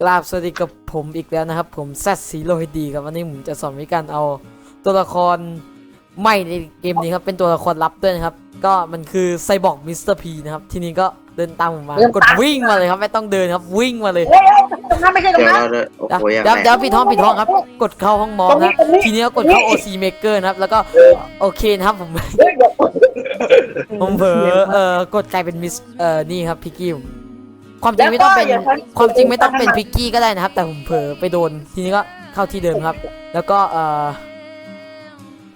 กราบสวัสดีกับผมอีกแล้วนะครับ ผมแซดซีโรฮิดีครับวันนี้ผมจะสอนวิธีการเอาตัวละครใหม่ในเกมนี้ครับเป็นตัวละครลับด้วยนะครับ ก็มันคือไซบอร์กมิสเตอร์พีนะครับ ทีนี้ก็เดินตามผมมาเดินตาม กดวิ่งมาเลยครับไม่ต้องเดินครับวิ่งมาเลยเฮ้ยตรงนั้นไม่ใช่ตรงเดี๋ยวนั้นเราเลยโอ้เดี๋ยวโหยังเดี๋ยวไงเดี๋ยวปิดห้องปิดห้องครับ กดเข้าห้องมองนะครับตรงนี้ทีนี้ก็กดเข้า OC Maker นะครับแล้วก็โอเคนะครับผม เฮ้ยเดี๋ยวผมเผลอเอ่อกดกลายเป็นมิสเอ่อนี่ครับพิกกี้ ความจริงไม่ต้องเป็นแล้วก็อย่าใช้ความจริงไม่ต้องเป็นพิกกี้ก็ได้นะครับ แต่ผมเผลอไปโดนทีนี้ก็เข้าที่เดิมครับ แล้วก็เอ่อ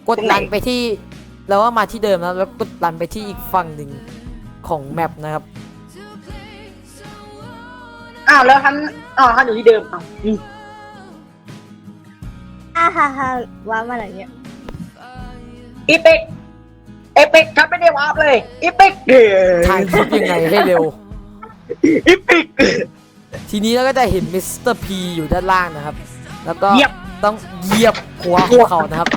กดลันไปที่แล้วก็มาที่เดิมนะแล้วกดลันไปที่อีกฝั่งหนึ่งของแมปนะครับอ้าวแล้วท่านอ๋อท่านอยู่ที่เดิมอ้าวอืมอ่าฮ่าฮ่าว้ามาอะไรเนี่ยอีปิกเอปิกฉันไม่ได้วาร์ปเลยอีปิกเด้ถ่ายคลิปยังไงให้เร็ว อีปิก ทีนี้เราก็จะเห็นมิสเตอร์พีอยู่ด้านล่างนะครับ แล้วก็เหยียบ ต้องเหยียบหัวของเขานะครับ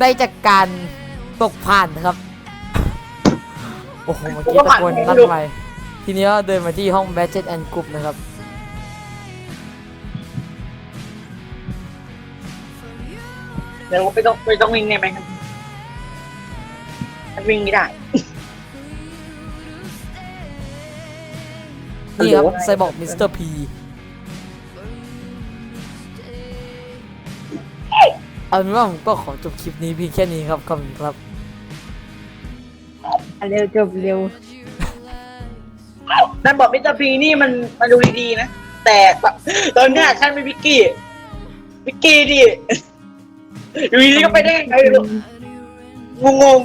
ได้จากการตกผ่านนะครับ โอ้โห เมื่อกี้ตะโกนลั่นไปทีนี้ก็เดินมาที่ห้อง Badget and Group นะครับ เดี๋ยวไม่ต้องไม่ต้องวิ่งได้ไหมครับมันวิ่งไม่ได้ นี่ครับโอ้โหไซบอร์กมิสเตอร์พีเอาเป็นว่าผมก็ขอจบคลิปนี้เพียงแค่นี้ครับขอบคุณครับอะเร็วจบเร็วนั่นบอกมิสเตอร์พีนี่มันมันดูดีๆนะ แต่ตอนเนี้ยฉันเป็นวิกกี้วิกกี้ดิ อยู่ดีๆก็ไปได้ไงงง